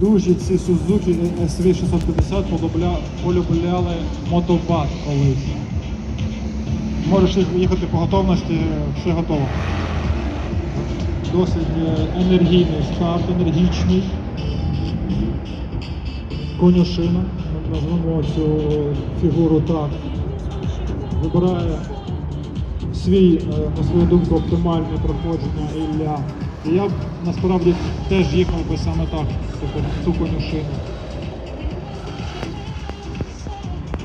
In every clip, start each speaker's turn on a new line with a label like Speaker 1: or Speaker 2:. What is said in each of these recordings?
Speaker 1: Дуже ці Suzuki SV650 полюбляли мотобат колись. Можеш їхати по готовності, все готово. Досить е, енергійний старт, енергічний. Конюшина, назвемо цю фігуру так. Вибирає свій, е, на свою думку, оптимальне проходження Ілля. Я насправді теж їхав би саме так, тобто цю конюшину.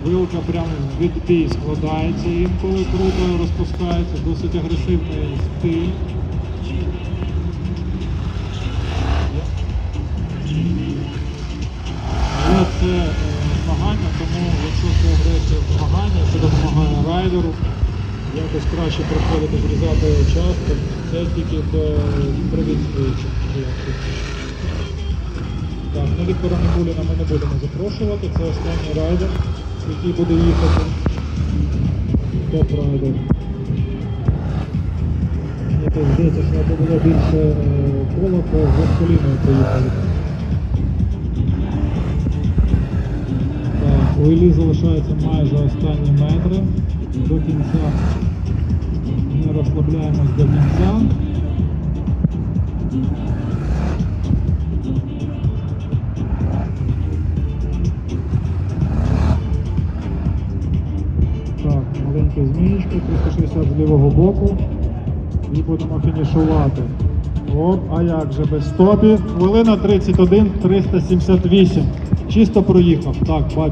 Speaker 1: Вилка прямо в відбій складається інколи круто розпускається, досить агресивний стиль. Але це е, змагання, тому якщо це агресія змагання, це допомагає райдеру якось краще проходити, зрізати час, це тільки е, привід. Так, ну Віктора Небуліна ми не будемо запрошувати, це останній райдер, який буде їхати. Топ-райдер. Так здається, що це було більше е, кола по Верхоліною поїхали. Так, у Іллі залишаються майже останні метри до кінця. Не розслабляємось до кінця. Так, маленька змієчка, 360 з лівого боку. І будемо фінішувати. Оп, а як же без стопів? Хвилина 31, 378. Чисто проїхав. Так, бачу.